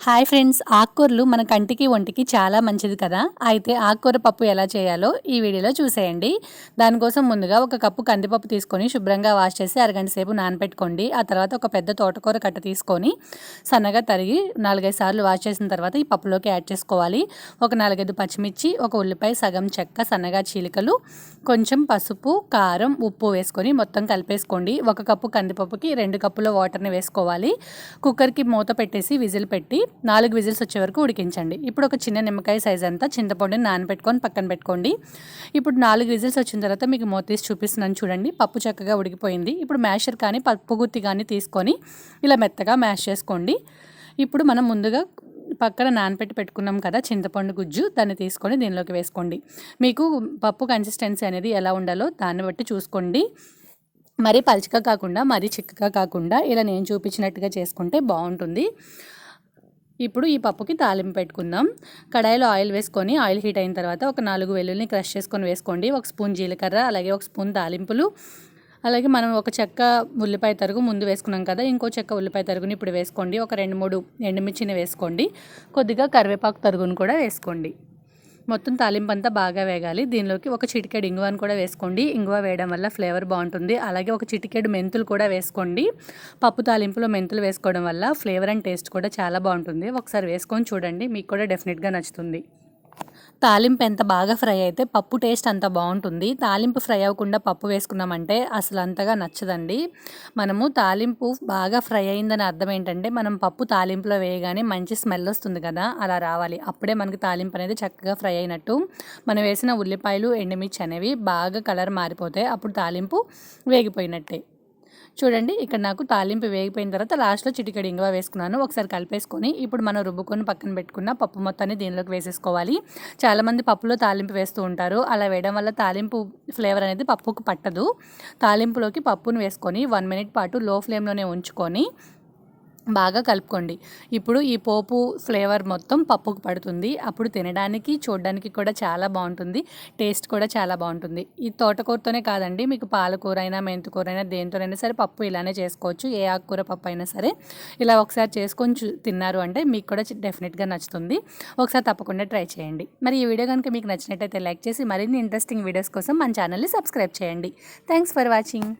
Hi friends ఆకుకూరలు మన కంటికి ఒంటికి చాలా మంచిది కదా? అయితే ఆకుకూర పప్పు ఎలా చేయాలో ఈ వీడియోలో చూసేయండి. దానికోసం ముందుగా ఒక కప్పు కందిపప్పు తీసుకొని శుభ్రంగా వాష్ చేసి అరగంట సేపు నానబెట్టుకోండి ఆ తర్వాత ఒక పెద్ద తోటకూర కట్ట తీసుకొని సన్నగా తరిగి నాలుగైదు సార్లు వాష్ చేసిన తర్వాత ఈ పప్పులోకి యాడ్ చేసుకోవాలి. ఒక నాలుగైదు పచ్చిమిర్చి ఒక ఉల్లిపాయ సగం చెక్క సన్నగా చీలికలు కొంచెం పసుపు కారం ఉప్పు వేసుకొని మొత్తం కలిపేసుకోండి. ఒక కప్పు కందిపప్పుకి రెండు కప్పుల వాటర్ని వేసుకోవాలి. కుక్కర్కి మూత పెట్టేసి విజిల్ పెట్టి నాలుగు విజిల్స్ వచ్చే వరకు ఉడికించండి. ఇప్పుడు ఒక చిన్న నిమ్మకాయ సైజ్ అంతా చింతపండుని నానబెట్టుకొని పక్కన పెట్టుకోండి. ఇప్పుడు నాలుగు విజిల్స్ వచ్చిన తర్వాత మీకు మూత తీసి చూపిస్తున్నాను చూడండి. పప్పు చక్కగా ఉడికిపోయింది. ఇప్పుడు మ్యాషర్ కానీ పప్పు గుత్తి కానీ తీసుకొని ఇలా మెత్తగా మ్యాష్ చేసుకోండి. ఇప్పుడు మనం ముందుగా పక్కన నానపెట్టి పెట్టుకున్నాం కదా చింతపండు గుజ్జు దాన్ని తీసుకొని దీనిలోకి వేసుకోండి. మీకు పప్పు కన్సిస్టెన్సీ అనేది ఎలా ఉండాలో దాన్ని బట్టి చూసుకోండి. మరీ పలుచగా కాకుండా మరీ చిక్కగా కాకుండా ఇలా నేను చూపించినట్టుగా చేసుకుంటే బాగుంటుంది. ఇప్పుడు ఈ పప్పుకి తాలింపు పెట్టుకుందాం. కడాయిలో ఆయిల్ వేసుకొని ఆయిల్ హీట్ అయిన తర్వాత ఒక నాలుగు వెల్లుల్ని క్రష్ చేసుకొని వేసుకోండి. ఒక స్పూన్ జీలకర్ర అలాగే ఒక స్పూన్ తాలింపులు. అలాగే మనం ఒక చెక్క ఉల్లిపాయ తరుగు ముందు వేసుకున్నాం కదా ఇంకో చెక్క ఉల్లిపాయ తరుగుని ఇప్పుడు వేసుకోండి. ఒక రెండు మూడు ఎండుమిర్చిని వేసుకోండి. కొద్దిగా కరివేపాకు తరుగును కూడా వేసుకోండి. మొత్తం తాలింపు అంతా బాగా వేగాలి. దీనిలోకి ఒక చిటికెడు ఇంగువాను కూడా వేసుకోండి. ఇంగువ వేయడం వల్ల ఫ్లేవర్ బాగుంటుంది. అలాగే ఒక చిటికెడు మెంతులు కూడా వేసుకోండి. పప్పు తాలింపులో మెంతులు వేసుకోవడం వల్ల ఫ్లేవర్ అండ్ టేస్ట్ కూడా చాలా బాగుంటుంది. ఒకసారి వేసుకొని చూడండి. మీకు కూడా డెఫినెట్గా నచ్చుతుంది. తాలింపు ఎంత బాగా ఫ్రై అయితే పప్పు టేస్ట్ అంత బాగుంటుంది. తాలింపు ఫ్రై అవ్వకుండా పప్పు వేసుకున్నామంటే అసలు అంతగా నచ్చదండి. మనము తాలింపు బాగా ఫ్రై అయిందని అర్థం ఏంటంటే మనం పప్పు తాలింపులో వేయగానే మంచి స్మెల్ వస్తుంది కదా అలా రావాలి. అప్పుడే మనకి తాలింపు అనేది చక్కగా ఫ్రై అయినట్టు. మనం వేసిన ఉల్లిపాయలు ఎండుమిర్చి అనేవి బాగా కలర్ మారిపోతే అప్పుడు తాలింపు వేగిపోయినట్టే. చూడండి ఇక్కడ నాకు తాలింపు వేగిపోయిన తర్వాత లాస్ట్లో చిటికెడు ఇంగువ వేసుకున్నాను. ఒకసారి కలిపేసుకొని ఇప్పుడు మనం రుబ్బుకొని పక్కన పెట్టుకున్న పప్పు మొత్తాన్ని దీనిలోకి వేసేసుకోవాలి. చాలామంది పప్పులో తాలింపు వేస్తూ ఉంటారు. అలా వేయడం వల్ల తాలింపు ఫ్లేవర్ అనేది పప్పుకు పట్టదు. తాలింపులోకి పప్పును వేసుకొని వన్ మినిట్ పాటు లో ఫ్లేమ్లోనే ఉంచుకొని బాగా కలుపుకోండి. ఇప్పుడు ఈ పోపు ఫ్లేవర్ మొత్తం పప్పుకు పడుతుంది. అప్పుడు తినడానికి చూడడానికి కూడా చాలా బాగుంటుంది. టేస్ట్ కూడా చాలా బాగుంటుంది. ఈ తోటకూరతోనే కాదండి మీకు పాలకూర అయినా మెంతికూర అయినా దేనితోనైనా సరే పప్పు ఇలానే చేసుకోవచ్చు. ఏ ఆకుకూర పప్పు అయినా సరే. ఇలా ఒకసారి చేసుకొని తిన్నారు అంటే మీకు కూడా డెఫినెట్గా నచ్చుతుంది. ఒకసారి తప్పకుండా ట్రై చేయండి. మరి ఈ వీడియో కనుక మీకు నచ్చినట్టయితే లైక్ చేసి మరిన్ని ఇంట్రెస్టింగ్ వీడియోస్ కోసం మన ఛానల్ని సబ్స్క్రైబ్ చేయండి. Thanks for watching.